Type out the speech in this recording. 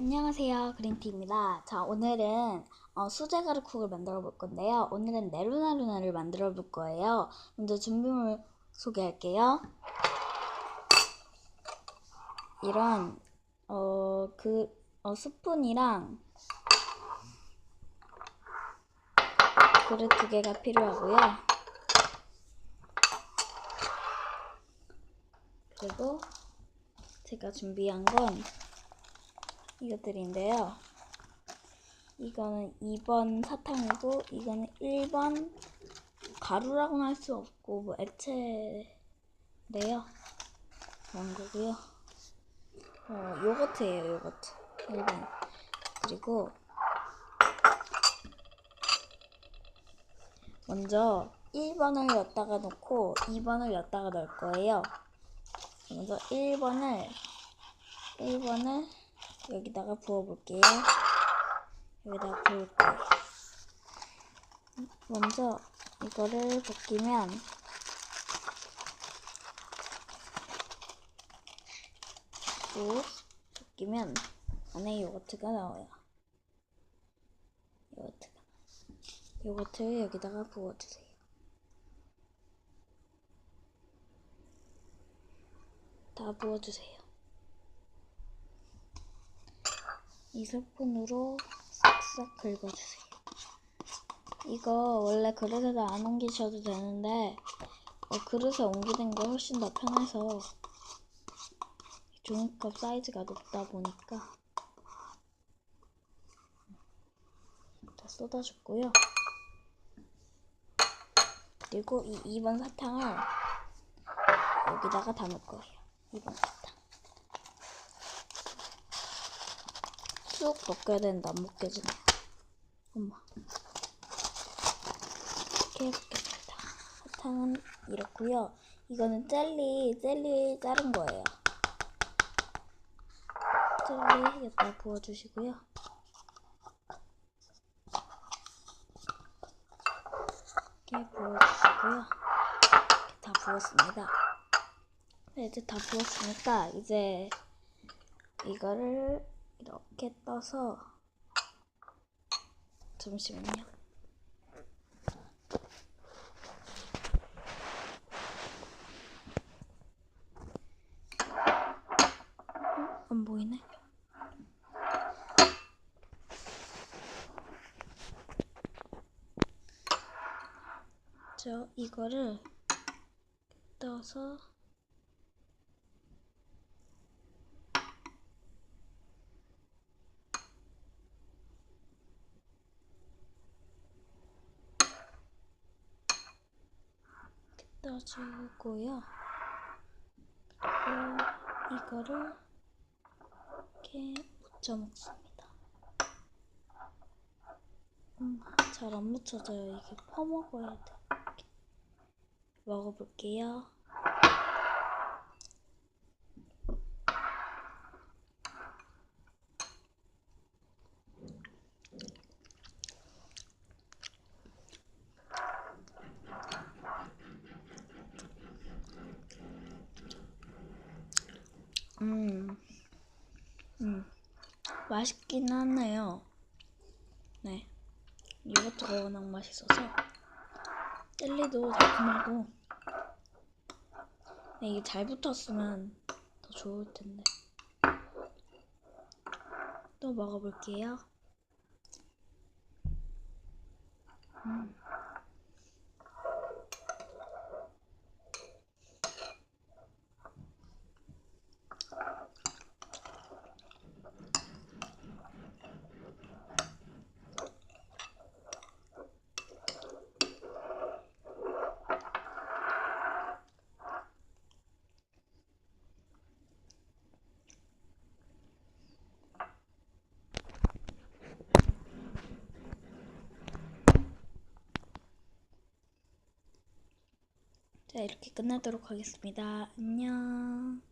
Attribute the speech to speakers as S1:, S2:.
S1: 안녕하세요. 그린티입니다. 자, 오늘은 어, 수제 가루 쿡을 만들어 볼 건데요. 오늘은 네루나루나를 만들어 볼 거예요. 먼저 준비물 소개할게요. 이런 어, 그 어, 스푼이랑 그릇 두 개가 필요하고요. 그리고 제가 준비한 건 이것들인데요. 이거는 2번 사탕이고 이거는 1번 가루라고는 할 수 없고 뭐 액체래요. 그런 거고요. 어, 요거트예요, 요거트. 1번. 그리고 먼저 1번을 엿다가 놓고 2번을 엿다가 넣을 거예요. 먼저 1번을 1번을 여기다가 부어볼게요. 여기다가 부을 거예요. 먼저 이거를 벗기면 쭉 벗기면 안에 요거트가 나와요. 요거트가. 요거트를 여기다가 부어주세요. 다 부어주세요. 이 스푼으로 싹싹 긁어주세요. 이거 원래 그릇에다 안 옮기셔도 되는데 어, 그릇에 옮기는 게 훨씬 더 편해서 종이컵 사이즈가 높다 보니까 다 쏟아줬고요. 그리고 이 2번 사탕을 여기다가 담을 거예요. 2번 사탕. 쑥 벗겨야 되는데 안 벗겨지네. 엄마. 이렇게 벗겼습니다. 사탕은 이렇고요. 이거는 젤리, 젤리 자른 거예요. 젤리 여기다 부어주시고요. 이렇게 부어주시고요. 이렇게 다 부었습니다. 네, 이제 다 부었으니까 이제 이거를 이렇게 떠서 잠시만요. 어? 안 보이네. 저 이거를 떠서 떠주고요. 그리고 이거를 이렇게 묻혀 먹습니다. 음, 잘 안 묻혀져요. 이게 퍼먹어야 돼. 먹어볼게요. 음, 음, 맛있긴 하네요. 네. 이것도 워낙 맛있어서. 젤리도 달콤하고. 네, 이게 잘 붙었으면 더 좋을 텐데. 또 먹어볼게요. 음. 자, 이렇게 끝내도록 하겠습니다. 안녕.